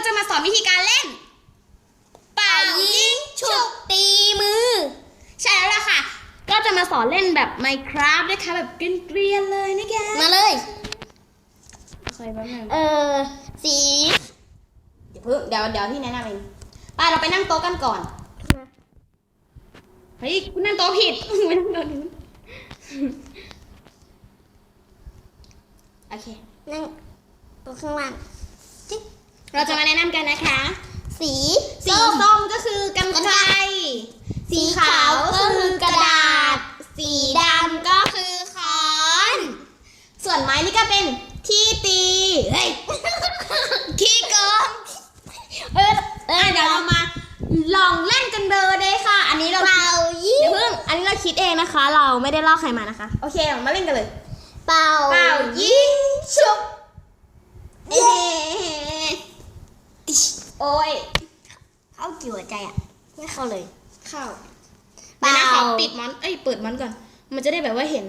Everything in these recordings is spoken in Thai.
เราจะมาสอนวิธีการเล่น เป่ายิงฉุบตีมือ ใช่แล้วล่ะค่ะ ก็จะมาสอนเล่นแบบ Minecraft ด้วยค่ะแบบเกรียนๆเลยนะแกมาเลยเคยแป๊บนึงเออสีเดี๋ยวเพิ่งเดี๋ยวเดี๋ยวที่แนะนำเองไปเราไปนั่งโต๊ะกันก่อนเฮ้ยกูนั่งโต๊ะผิดไม่นั่งโต๊ะนี้โอเคนั่งตัวข้างล่างจิ๊ก เราจะมาแนะนำกันนะคะ สีสีส้มส้มก็คือกันไกรสีขาวก็คือกระดาษ สีดำก็คือค้อน ส่วนไม้นี่ก็เป็นที่ตีเฮ้ยขี้โกงเออเออเดี๋ยวเรามาลองเล่นกันเลยค่ะ อันนี้เราเป่ายิเดี๋ยวงเพิ่งอันนี้เราคิดเองนะคะ เราไม่ได้ลอกใครมานะคะ โอเคเรามาเล่นกันเลย เป่าเป่ายิงชุบเอ๊ะ โอ้ย เข้ากี่หัวใจอะ ไม่เข้าเลย เข้าเปล่าเดี๋ยวนะขอปิดมอนเอ้ยเปิดมอนก่อน มันจะได้แบบว่าเห็น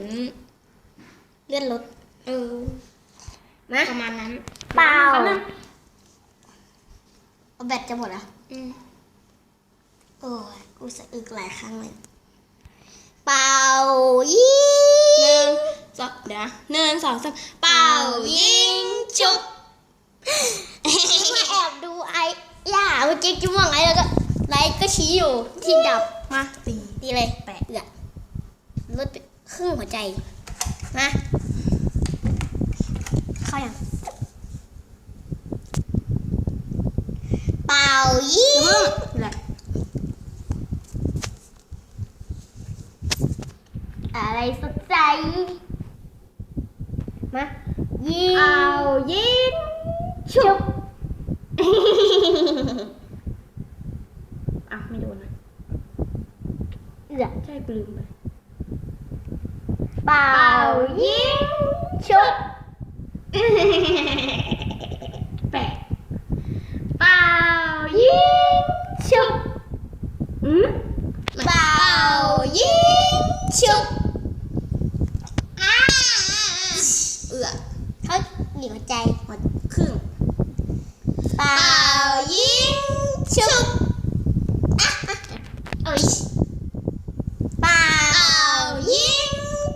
เลื่อนรถ เออนะประมาณนั้นเปล่า แป๊บนึงเอาแบตจะหมดอะ อืมโอ้ยกูสะอึกหลายครั้งเลย เป่ายิงหนึ่งสองเดี๋ยวนะหนึ่งสองสามเป่ายิงชุบ มาแอบดูไอ้ย่าเมื่อกี้จิ้มมองไอ้แล้วก็ไลท์ก็ชี้อยู่ที่ดับมาตีดีเลยแปะเอือลดครึ่งหัวใจนะเข้ายังเป่ายิงเละอะไรสดใสมายิงเอายิง ชุบอะไม่โดนนะเอือใช่กูลืมไปเป่ายิงชุบแปะเป่ายิงชุบอืมเป่ายิงชุบอ้าเอือเขาหนีหัวใจ หมดครึ่ง เป่ายิงชุบอะอะเอ้ยเป่ายิง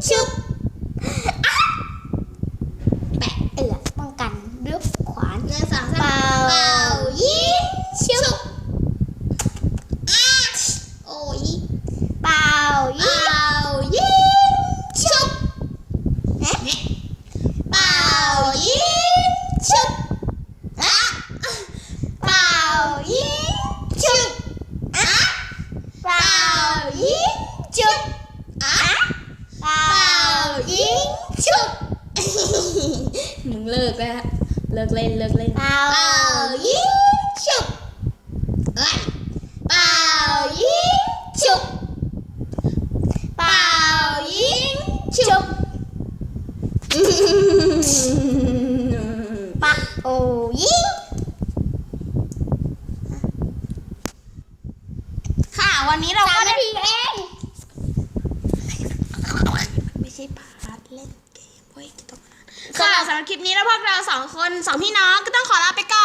ชุบอะแปะเอือป้องกันด้วยขวาน หนึ่งสองสาม เป่ายิงชุบอะ โอ้ย เป่ายิง เป่ายิง ชุบเอ๊ะเป่ายิงชุบอะเป่ายิงชุบอะเป่ายิงชุบอะเป่ายิงชุบ มึงเลิกแล้วเลิกเล่นเลิกเล่นเป่ายิงชุบเอ้ยเป่ายิงชุบเป่ายิงชุบปะโอ้ยิงค่ะวันนี้เราสามก็ได้ นาทีเอง ไม่ใช่พาร์ทเล่นเกมเว้ยต้องค่ะ สำหรับคลิปนี้แล้วพวกเราสองคนสองพี่น้องก็ต้องขอลาไปก่อน